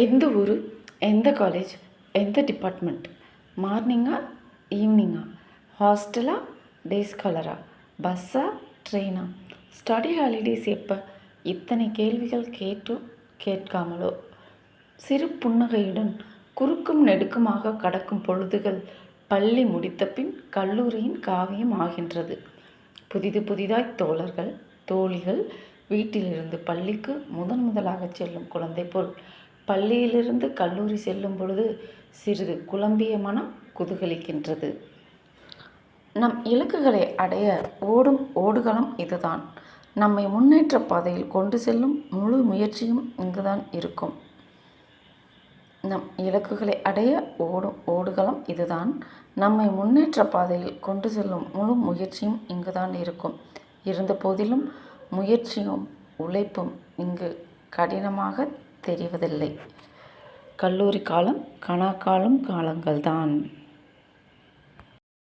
எந்த ஊர் எந்த காலேஜ் எந்த டிபார்ட்மெண்ட் மார்னிங்கா ஈவினிங்கா ஹாஸ்டலா டே ஸ்காலரா பஸ்ஸா ட்ரெயினா ஸ்டடி ஹாலிடேஸ் எப்போ? இத்தனை கேள்விகள் கேட்டும் கேட்காமலோ? சிறு புன்னகையுடன் குறுக்கும் நெடுக்குமாக கடக்கும் பொழுதுகள் பள்ளி முடித்த பின் கல்லூரியின் காவியம் ஆகின்றது. புதிது புதிதாய் தோழர்கள் தோழிகள் வீட்டிலிருந்து பள்ளிக்கு முதன் முதலாக செல்லும் குழந்தை போல் பள்ளியிலிருந்து கல்லூரி செல்லும் பொழுது சிறிது குழம்பிய மனம் குதூகலிக்கின்றது. நம் இலக்குகளை அடைய ஓடும் ஓடுகளம் இதுதான். நம்மை முன்னேற்ற பாதையில் கொண்டு செல்லும் முழு முயற்சியும் இங்குதான் இருக்கும். நம் இலக்குகளை அடைய ஓடும் ஓடுகளம் இதுதான். நம்மை முன்னேற்ற பாதையில் கொண்டு செல்லும் முழு முயற்சியும் இங்குதான் இருக்கும். இருந்த போதிலும் முயற்சியும் உழைப்பும் இங்கு கடினமாக தெரிவதில்லை. கல்லூரி காலம் கனாக்காலம் காலங்கள்தான்.